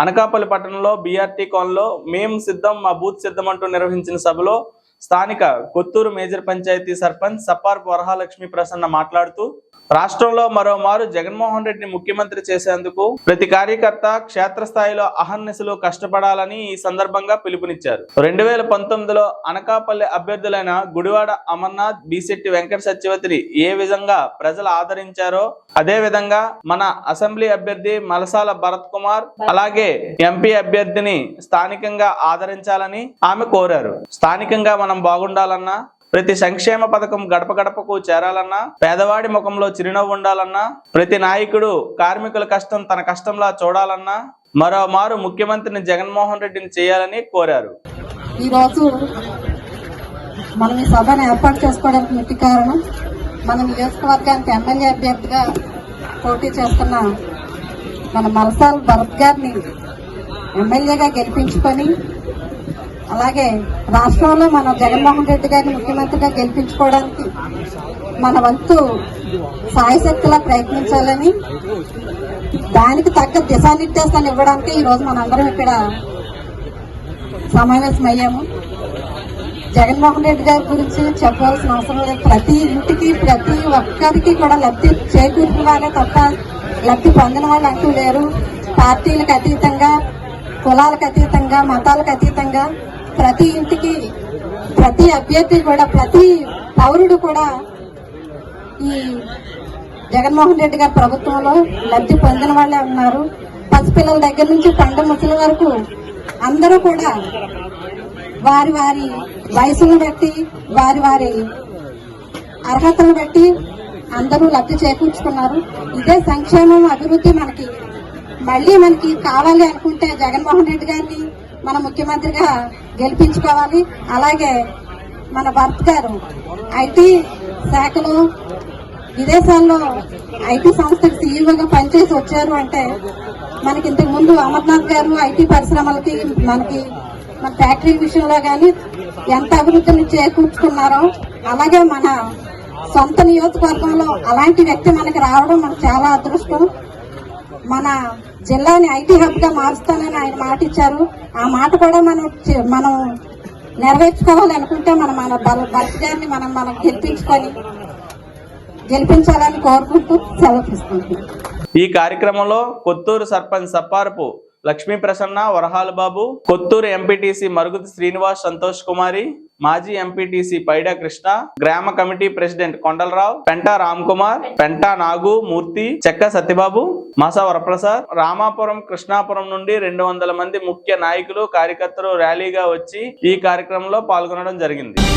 అనకాపల్లి పట్టణంలో బీఆర్టీ కాలనీలో మేం సిద్ధం మా బూత్ సిద్ధం అంటూ నిర్వహించిన సభలో స్థానిక కొత్తూరు మేజర్ పంచాయతీ సర్పంచ్ సప్పార్ వరహాలక్ష్మి ప్రసన్న మాట్లాడుతూ రాష్ట్రంలో మరోమారు జగన్మోహన్ రెడ్డిని ముఖ్యమంత్రి చేసేందుకు ప్రతి కార్యకర్త క్షేత్రస్థాయిలో అహర్నిశలు కష్టపడాలని ఈ సందర్భంగా పిలుపునిచ్చారు. రెండు వేల పంతొమ్మిదిలో అనకాపల్లి అభ్యర్థులైన గుడివాడ అమర్నాథ్ బీసెట్టి వెంకట సత్యవతిని ఏ విధంగా ప్రజలు ఆదరించారో అదేవిధంగా మన అసెంబ్లీ అభ్యర్థి మలసాల భరత్ కుమార్ అలాగే ఎంపీ అభ్యర్థిని స్థానికంగా ఆదరించాలని ఆమె కోరారు. స్థానికంగా మనం బాగుండాలన్నా ప్రతి సంక్షేమ పథకం గడప గడపకు చేరాలన్నా పేదవాడి ముఖంలో చిరునవ్వు ఉండాలన్నా ప్రతి నాయకుడు కార్మికుల కష్టం తన కష్టంలా చూడాలన్నా మరోమారు ముఖ్యమంత్రిని జగన్మోహన్ రెడ్డిని చేయాలని కోరారు. ఈరోజు మనం ఈ సభను ఏర్పాటు చేసుకోవడానికి ముఖ్య కారణం మన నియోజకవర్గానికి ఎమ్మెల్యే అభ్యర్థిగా పోటీ చేస్తున్న మన మలసాల్ భరత్ గారిని ఎమ్మెల్యేగా గెలిపించుకొని అలాగే రాష్ట్రంలో మన జగన్మోహన్ రెడ్డి గారిని ముఖ్యమంత్రిగా గెలిపించుకోవడానికి మన వంతు సాయశక్తిలా ప్రయత్నించాలని దానికి తగ్గ దిశానిర్దేశాలు ఇవ్వడానికి ఈరోజు మనందరం ఇక్కడ సమావేశమయ్యాము. జగన్మోహన్ రెడ్డి గారి గురించి చెప్పవలసిన అవసరం లేదు. ప్రతి ఇంటికి ప్రతి ఒక్కరికి కూడా లబ్ధి చేకూరిన వాళ్ళే తప్ప లబ్ధి పొందిన వాళ్ళు అంటూ లేరు. పార్టీలకు అతీతంగా కులాలకు అతీతంగా మతాలకు అతీతంగా ప్రతి ఇంటికి ప్రతి అభ్యర్థి కూడా ప్రతి పౌరుడు కూడా ఈ జగన్మోహన్ రెడ్డి గారి ప్రభుత్వంలో లబ్ధి పొందిన వాళ్ళే ఉన్నారు. పసిపిల్లల దగ్గర నుంచి పండు ముసలి వరకు అందరూ కూడా వారి వారి వయసును బట్టి వారి వారి అర్హతను బట్టి అందరూ లబ్ధి చేకూర్చుకున్నారు. ఇదే సంక్షేమం అభివృద్ధి మనకి మళ్ళీ మనకి కావాలి అనుకుంటే జగన్మోహన్ రెడ్డి గారిని మన ముఖ్యమంత్రిగా గెలిపించుకోవాలి. అలాగే మన భర్త గారు ఐటీ శాఖలో విదేశాల్లో ఐటీ సంస్థకి సీఈఓగా పనిచేసి వచ్చారు అంటే మనకి ఇంతకు ముందు అమర్నాథ్ గారు ఐటీ పరిశ్రమలకి మనకి మన ఫ్యాక్టరీ విషయంలో కానీ ఎంత అభివృద్ధిని చేకూర్చుకున్నారో అలాగే మన సొంత నియోజకవర్గంలో అలాంటి వ్యక్తి మనకి రావడం మనకు చాలా అదృష్టం. మన జిల్లాని ఐటీ హబ్గా మారుస్తానని ఆయన మాట ఇచ్చారు ఆ మాట కూడా మనం చే- మనం నెరవేర్చుకోవాలి అనుకుంటే మనం మన బల- గారిని మనం మనం గెలిపించుకొని గెలిపించాలని కోరుకుంటూ సెలవు ఈ కార్యక్రమంలో కొత్తూరు సర్పంచ్ సప్పారపు లక్ష్మీ ప్రసన్న వరహాల బాబు కొత్తూరు ఎంపీటీసీ మరుగుతి శ్రీనివాస్ సంతోష్ కుమారి మాజీ ఎంపీటీసీ పైడా కృష్ణ గ్రామ కమిటీ ప్రెసిడెంట్ కొండలరావు పెంటా రామ్ కుమార్ పెంటా నాగు మూర్తి చెక్క సత్యబాబు మాసా వరప్రసాద్ రామాపురం కృష్ణాపురం నుండి రెండు వందల మంది ముఖ్య నాయకులు కార్యకర్తలు ర్యాలీగా వచ్చి ఈ కార్యక్రమంలో పాల్గొనడం జరిగింది.